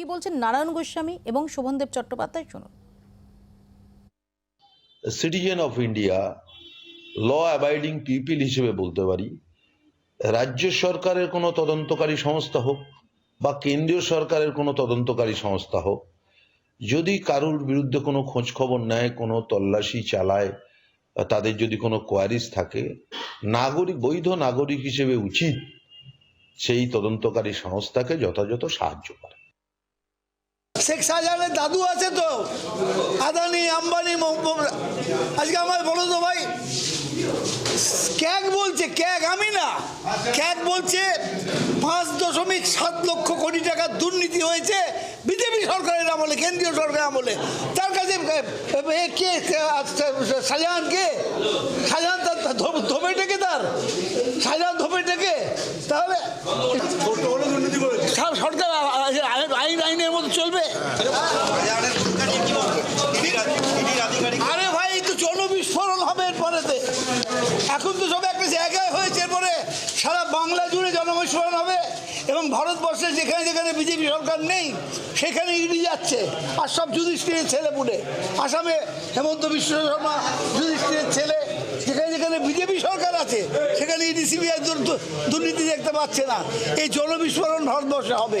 কি বলছেন? নারায়ণ গোস্বামী এবং শোভনদেব চট্টোপাধ্যায়, শুনুন। Citizen of India law abiding people হিসেবে বলতে পারি, রাজ্য সরকারের কোনো তদন্তকারী সংস্থা হোক বা কেন্দ্রীয় সরকারের কোনো তদন্তকারী সংস্থা হোক, যদি কারুর বিরুদ্ধে কোনো খোঁজ খবর নেয়, কোনো তল্লাশি চালায় তাদের যদি কোনো কোয়ারিজ থাকে, নাগরিক, বৈধ নাগরিক হিসেবে উচিত সেই তদন্তকারী সংস্থাকে যথাযথ সাহায্য করা। শেখ শাহজাহানের দাদু আছে তো। আদানি, আম্বানি আজকে আমার বলো তো ভাই, ক্যাগ বলছে, ক্যাগ, আমি না। ক্যাগ বলছে, পাঁচ দশমিক সাত লক্ষ কোটি টাকার দুর্নীতি হয়েছে, বিজেপি সরকারের আমলে, কেন্দ্রীয় সরকারের আমলে। তার কাছে কে শাহজাহান কে? শাহজাহান তার ধো- ধোপে টেকে তার? শাহজাহান ধোপে টেকে তাহলে আরে ভাই তো জনবিস্ফোরণ হবে এরপরেতে। এখন তো সব একটা জায়গায় হয়েছে এরপরে। সারা বাংলা জুড়ে জনবিস্ফোরণ হবে। এবং ভারতবর্ষে যেখানে যেখানে বিজেপি সরকার নেই, সেখানে ইডি যাচ্ছে। আর সব যুধিষ্ঠিরের ছেলে পুলে আসামে হেমন্ত বিশ্ব শর্মা, যুধিষ্ঠিরের ছেলে, যেখানে যেখানে বিজেপি সরকার আছে, সেখানে ইডি, সিবিআই দুর্নীতি দেখতে পাচ্ছে না। এই জনবিস্ফোরণ ভারতবর্ষে হবে।